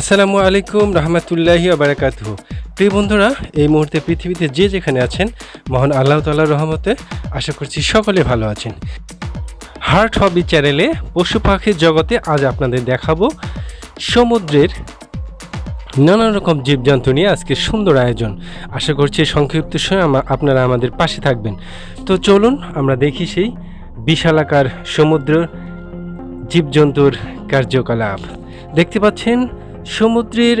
আসসালামু আলাইকুম রহমতুল্লাহি আবরাকাতহ প্রিয় বন্ধুরা, এই মুহূর্তে পৃথিবীতে যে যেখানে আছেন, মহান আল্লাহ তাল্লাহ রহমতে আশা করছি সকলে ভালো আছেন। হার্ট হবি চ্যানেলে পশু পাখির জগতে আজ আপনাদের দেখাবো সমুদ্রের নানা রকম জীবজন্তু নিয়ে আজকে সুন্দর আয়োজন। আশা করছি সংক্ষিপ্ত সময় আপনারা আমাদের পাশে থাকবেন। তো চলুন, আমরা দেখি সেই বিশালাকার সমুদ্র জীবজন্তুর কার্যকলাপ। দেখতে পাচ্ছেন সমুদ্রের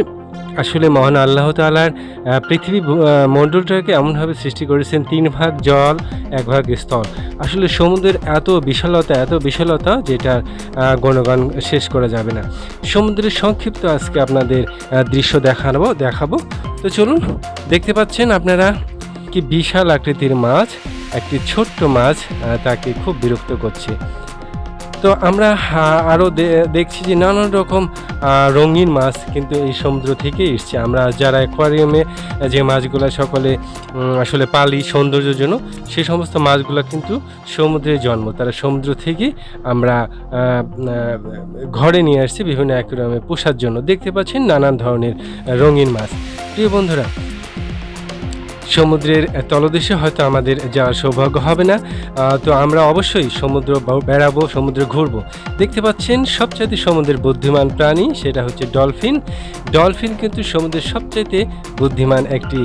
আসলে মহান আল্লাহ তালার পৃথিবী মণ্ডলটাকে এমনভাবে সৃষ্টি করেছেন, তিন ভাগ জল, এক ভাগ স্থল। আসলে সমুদ্রের এত বিশালতা এত বিশালতা যেটা গণগান শেষ করা যাবে না। সমুদ্রের সংক্ষিপ্ত আজকে আপনাদের দৃশ্য দেখাবো দেখাবো। তো চলুন, দেখতে পাচ্ছেন আপনারা কি বিশাল আকৃতির মাছ, একটি ছোট্ট মাছ তাকে খুব বিরক্ত করছে। তো আমরা আরও দেখছি যে নানান রকম রঙিন মাছ কিন্তু এই সমুদ্র থেকে এসছে। আমরা যারা অ্যাকোয়ারিয়ামে যে মাছগুলো সকলে আসলে পালি সৌন্দর্যের জন্য সেই সমস্ত মাছগুলো কিন্তু সমুদ্রে জন্ম। তারা সমুদ্র থেকে আমরা ঘরে নিয়ে আসছি বিভিন্ন অ্যাকোয়ারিয়ামে পোষার জন্য। দেখতে পাচ্ছেন নানান ধরনের রঙিন মাছ। প্রিয় বন্ধুরা সমুদ্রের তলদেশে হয়তো আমাদের যাওয়ার সৌভাগ্য হবে না। তো আমরা অবশ্যই সমুদ্র বেড়াবো, সমুদ্রে ঘুরবো। দেখতে পাচ্ছেন, সবচাইতে সমুদ্রের বুদ্ধিমান প্রাণী সেটা হচ্ছে ডলফিন। ডলফিন কিন্তু সমুদ্রের সবচাইতে বুদ্ধিমান একটি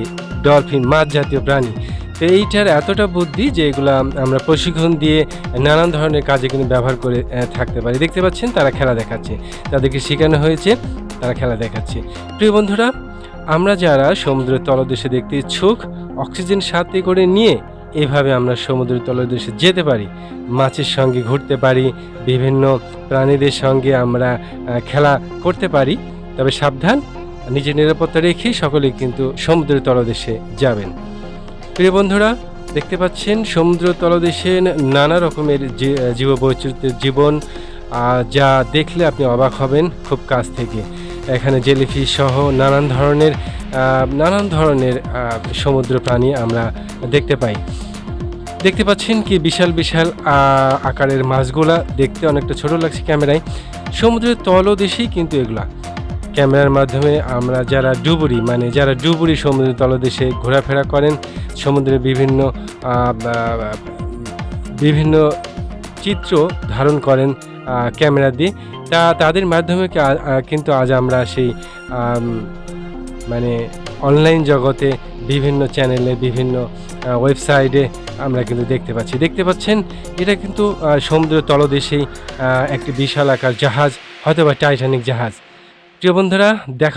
ডলফিন মাছ জাতীয় প্রাণী। তো এইটার এতটা বুদ্ধি যে এগুলো আমরা প্রশিক্ষণ দিয়ে নানান ধরনের কাজে কিন্তু ব্যবহার করে থাকতে পারি। দেখতে পাচ্ছেন, তারা খেলা দেখাচ্ছে। তাদেরকে শেখানো হয়েছে, তারা খেলা দেখাচ্ছে। প্রিয় বন্ধুরা, আমরা যারা সমুদ্রের তলদেশে দেখতে ইচ্ছুক অক্সিজেন সাথে করে নিয়ে এভাবে আমরা সমুদ্রের তলদেশে যেতে পারি, মাছের সঙ্গে ঘুরতে পারি, বিভিন্ন প্রাণীদের সঙ্গে আমরা খেলা করতে পারি। তবে সাবধান, নিজের নিরাপত্তা রেখে সকলেই কিন্তু সমুদ্রের তলদেশে যাবেন। প্রিয় বন্ধুরা, দেখতে পাচ্ছেন সমুদ্র তলদেশে নানা রকমের জী- জীববৈচিত্র্যের জীবন যা দেখলে আপনি অবাক হবেন খুব কাছ থেকে। এখানে জেলিফিশ সহ নানান ধরনের নানান ধরনের সমুদ্র প্রাণী আমরা দেখতে পাই। দেখতে পাচ্ছেন কি বিশাল বিশাল আকারের মাছগুলা। দেখতে অনেকটা ছোট লাগছে ক্যামেরায়। সমুদ্রের তলদেশেই কিন্তু এগুলা। ক্যামেরার মাধ্যমে আমরা যারা ডুবুরি মানে যারা ডুবুরি সমুদ্রের তলদেশে ঘোরাফেরা করেন, সমুদ্রের বিভিন্ন বিভিন্ন চিত্র ধারণ করেন ক্যামেরা দিয়ে তা তাদের মাধ্যমে কিন্তু আজ আমরা সেই মানে অনলাইন জগতে বিভিন্ন চ্যানেলে বিভিন্ন ওয়েবসাইটে আমরা কিন্তু দেখতে পাচ্ছি। দেখতে পাচ্ছেন, এটা কিন্তু সমুদ্র তলদেশেই একটি বিশাল আকার জাহাজ হয়তো বা টাইটানিক জাহাজ। প্রিয় বন্ধুরা, দেখা